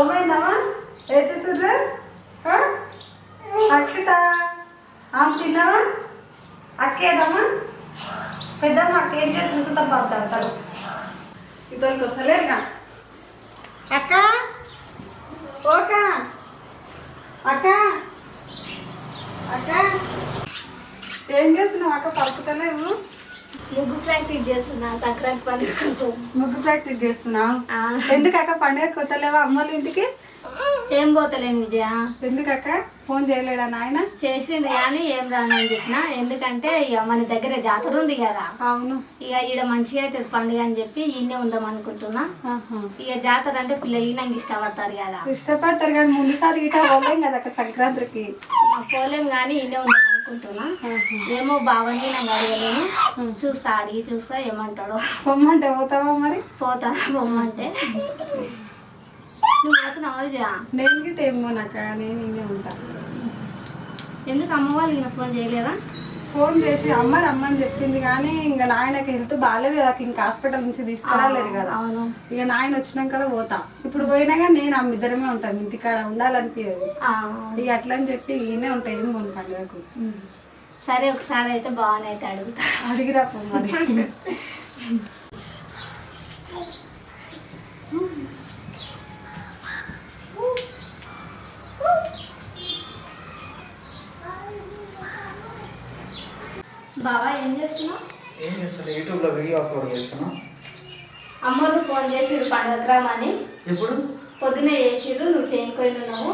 సోమైందమ్మా ఏ చేతుర్రు అక్షిత ఆమె తిన్నావా అక్కేదమ్మా పెద్దమ్మ అక్క ఏం చేస్తుంది సుతం పంపుతారు తను ఇద్దరికి వస్తలేరుగా అక్క ఓక అక్క అక్క ఏం చేస్తున్నావు అక్క పలుకుతలేవు ముగ్గు ప్రాక్టీస్ చేస్తున్నా సంక్రాంతి పండుగ కోసం. ముగ్గు ప్రాక్టీస్ చేస్తున్నావు ఆ, ఎందుకు అక్క పండుగ కొత్తలేవా అమ్మోళ్ళ ఇంటికి? ఏం పోతలేను విజయ? ఎందుకు అక్క ఫోన్ చేయలేడా నాయన? చేసిండు కానీ ఏం రానని చెప్పిన. ఎందుకంటే ఇక మన దగ్గర జాతర ఉంది కదా. అవును. ఇక ఈడ మంచిగా అవుతుంది పండుగ అని చెప్పి ఈయనే ఉందాం అనుకుంటున్నా. ఇక జాతర అంటే పిల్లలు నాకు ఇష్టపడతారు కదా. ఇష్టపడతారు కానీ ముందుసారి ఇట పోలేం కదా సంక్రాంతికి? పోలేం కానీ ఈయనే ఉందాం అనుకుంటున్నా. ఏమో బాగుంది నాకు అడగలేను. చూస్తా అడిగి చూస్తా ఏమంటాడో. పొమ్మంటే పోతావా మరి? పోతా బొమ్మంటే. నువ్వు పోతున్నావా విజయ నేను గిట్ట ఏం పోనక్క నేను ఇంకే ఉంటా. ఎందుకు అమ్మ వాళ్ళు ఫోన్ చేయలేదా? ఫోన్ చేసి అమ్మ రమ్మని చెప్పింది కానీ ఇంకా నాయనకి హెల్త్ బాగాలేదు కదా ఇంకా హాస్పిటల్ నుంచి తీసుకురాలేరు కదా. అవును. ఇక నాయన వచ్చినాక పోతా. ఇప్పుడు పోయినా కానీ నేను అమ్మ ఇద్దరమే ఉంటాను ఇంటికాడ ఉండాలనిపించదు ఇక అట్లా అని చెప్పి ఈయనే ఉంటాయి ఏం పోను పండుగకు. సరే ఒకసారి అయితే బాగానే అయితే అడుగుతా. అడిగిరా చేస్తున్నావు ఏం చేస్తాను యూట్యూబ్లో వీడియో అప్లోడ్ చేస్తున్నా. అమ్మోళ్ళు ఫోన్ చేసిర్రు పండుగ రామని ఎప్పుడు? పొద్దునే చేసిర్రు నువ్వు చేయకపోయి ఉన్నావు.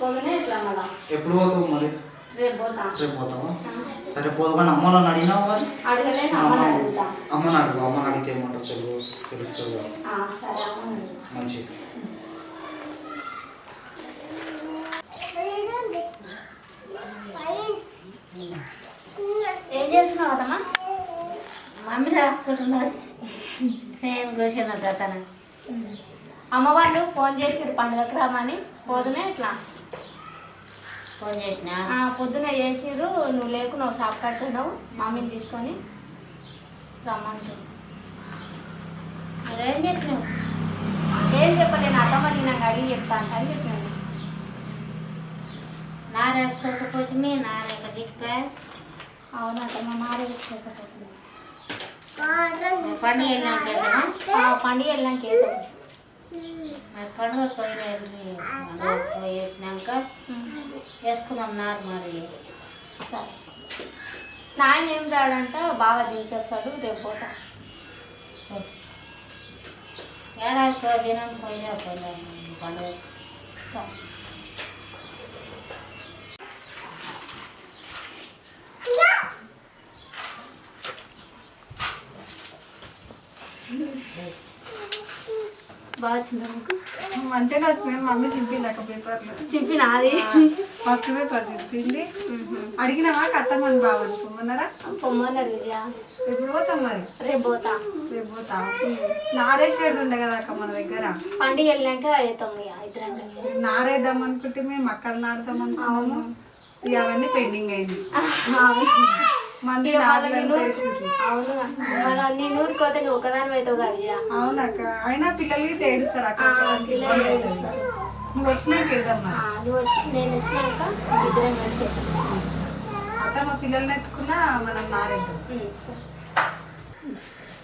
పొద్దునే ఇట్లా మళ్ళా? ఎప్పుడు పోతావు మరి? రేపు పోతా. రేపు పోతావా? సరే పోదుకొని అమ్మని అడిగినావు మరి? అడగలేను అమ్మని అడుగుతా. అమ్మని అడుగు అమ్మని అడిగితే ఏమంటారు తెలుగు తెలుస్తుంది కదా ఆ, సరే అమ్మని అడుగు. మంచి ఏం చేస్తున్నావు అతమ్మా మమ్మీ రాసుకుంటున్నది. నేను కూర్చున్న జతన అమ్మ వాళ్ళు ఫోన్ చేసిర్రు పండుగకి రామని. పొద్దునే ఇట్లా. ఫోన్ చేసిన? పొద్దున చేసిర్రు. నువ్వు లేకు నువ్వు షాప్ కట్టున్నావు మమ్మీని తీసుకొని రమ్మంటు. మీరేం చెప్పినావు? ఏం చెప్పలేను అత్తమ్మ నేను నాకు అడిగి చెప్తాను అని చెప్పాను నా రాసుకోకపోతే మీ నా లెక్క చెప్పా? అవును అత్తమ్మ మారే పండుగ వెళ్ళాక పండుగ వెళ్ళాక పండుగ పోయి పండుగ పోయి వచ్చినాక వేసుకుందాం నారు మరి. సరే. నాయన ఏం రాడంట? బాగా దించేస్తాడు రేపు పోతా. ఏడాదికి దినం పోయినా పోయినా పండుగ సరే. బాగా వచ్చిందా మీకు? మంచిగా వస్తుంది మమ్మీ చింపింది అక్క పేపర్లు చింపిన అది ఫస్ట్ పేపర్ చింపింది అడిగినావా కత్తమని బాగా పొమ్మన్నారా? పొమ్మన్నారు ఎప్పుడు పోతాం మరి. రేపు పోతా. రేపు పోతాం. నారేసేడు ఉండే కదా అక్క మన దగ్గర. పండుగ వెళ్ళాక అవుతాం ఇక ఇద్దరం నారేద్దాం అనుకుంటే మేము మక్కలు నారుదాం అనుకున్నాము. అవన్నీ పెండింగ్ అయింది. మంది నేను. అవును మన నువ్వు ఒకదాని అవుతావు కదా అవునక్క. అయినా పిల్లలకి తేడుస్తారు అక్క పిల్లలు. నువ్వు వచ్చినాక నువ్వు వచ్చి నేను వచ్చినాక ఇద్దరం కలిసి వెళ్తాం. అక్క మా పిల్లల్ని ఎత్తుకున్నా మనం సరే.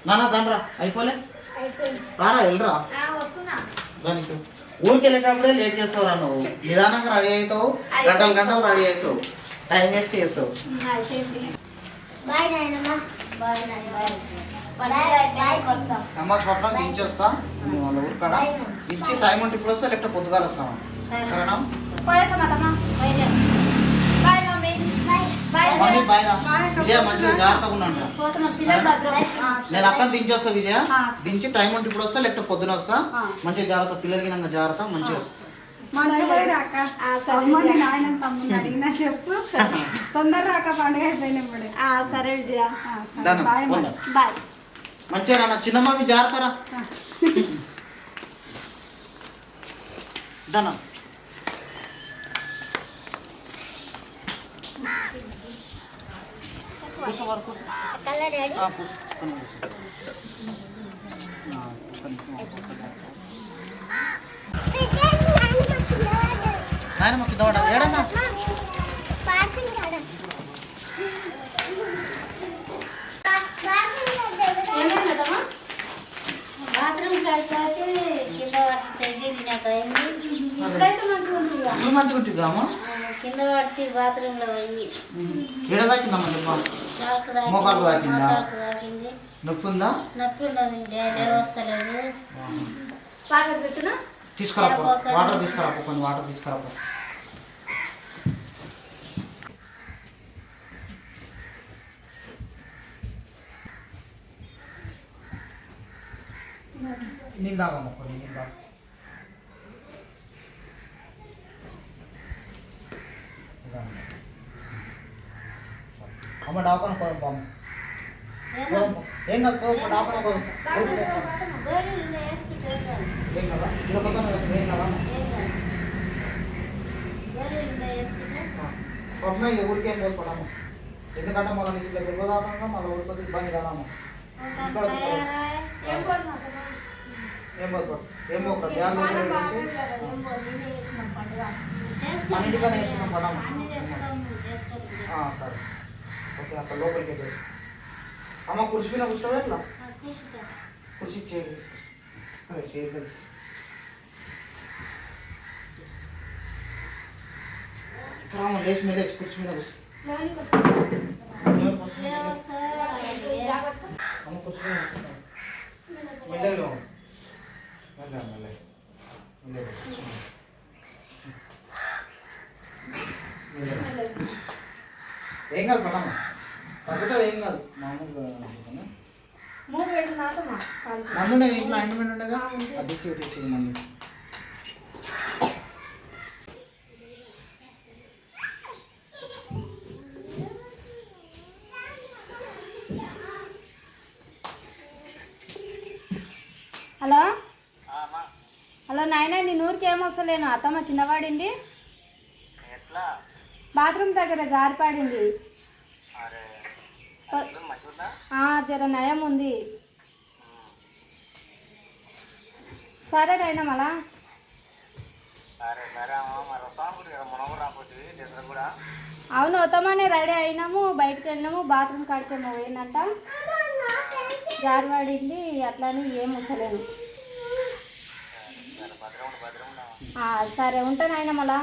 నాన్న దానరా. అయిపోలే? రారా వెళ్ళరా దానికి. ఊరికి వెళ్ళేటప్పుడే లేట్ చేస్తావురా నువ్వు. నిదానంగా రెడీ అవుతావు. గంటలు గంటలు రెడీ అవుతావు. టైం వేస్ట్ చేస్తావు. బాయ్ నాయనమ్మ. బాయ్ నాయన. అమ్మ స్వప్నం దించేస్తా. వాళ్ళ ఊరు కాడ ఇచ్చి టైం ఉంటే ఇప్పుడు వస్తా లేకపోతే పొద్దుగాల వస్తాం సరే. సరేనా? నేను అక్కని దించేస్తా విజయ. దించి టైం ఉంటే ఇప్పుడు వస్తా లేకపోతే పొద్దున వస్తా. మంచిగా జాగ్రత్త పిల్లలకి జాగ్రత్త మంచిగా. అమ్మని. నాయన తమ్ముని అడిగినా చెప్పు. తొందర రాక పండుగ అయిపోయిన ఇప్పుడే. ఆ, సరే విజయ బాయ్. బాయ్. మంచిగా నాన్న చిన్న మమ్మీ దానా. నాయనమ్మ కింద బాత్రూమ్ కలిసి కింద పడితే మంచిగా కింద బాత్రూమ్లో పోయి ఏడ తాకిందమ్మా చెప్ప మోకాలు తాకిందా? నొప్పి ఉందా నొప్పి ఉండదు లేవస్తలేదు వాటర్ తెచ్చునా తీసుకురా పో. వాటర్ తీసుకురా కొన్ని వాటర్ తీసుకురా పో. నీళ్ళు తాగమ్మ కొన్ని నీళ్ళు తాగు. అమ్మ కోరం పాము ఏం కాదు కో డాపన వేసుకుంటే ఏం కదా ఇలా పక్కన ఏం కదా ఇక ఊరికే పోసుకోవడము ఎందుకంటే మనం ఇట్లా గెలవదామన్నా మళ్ళీ ఊరిపోతే ఇబ్బంది కదమ్మా ఇక్కడ ఏం ఏం పోకుండా బ్యాగ్ మనం అన్నింటికన్నా వేసుకున్నాం ఆ, సరే ఓకే అక్కడ లోపలికి వెళ్ళేసి అమ్మ కుర్చీ మీద కూర్చోవా ఎట్లా? కుర్చీ చేయి అదే చేయి కలిసి రామ లేచి మీద కుర్చీ మీద కూర్చో? అమ్మ కుర్చీ. మెల్లగా మెల్లగా మెల్లగా. మెల్లగా. మెల్లగా. ఏం కాదు పడమ్మ తగ్గుతుంది ఏం కాదు. మామూలుగా అనుకుంటున్నా. మూడు పెడుతున్నాకమ్మా మందు ఉండే ఇంట్లో ఆయింట్మెంట్ ఉండగా? అది ఇచ్చి ఇటు ఇచ్చి మందు. హలో? హలో నాయన నీ నూరికి ఏం వస్తలేను అత్తమ్మ పడింది బాత్రూమ్ దగ్గర జారిపడింది. జర నయం ఉంది. సరే నాయన మళ్ళా. అవును వస్తామని రెడీ అయినాము బయటకు వెళ్ళినాము బాత్రూమ్ కాడికేమో పోయిందంట. జారిపడింది అట్లానే ఏం వస్తలేదు ఆ, సరే ఉంటాను ఆయన మళ్ళా.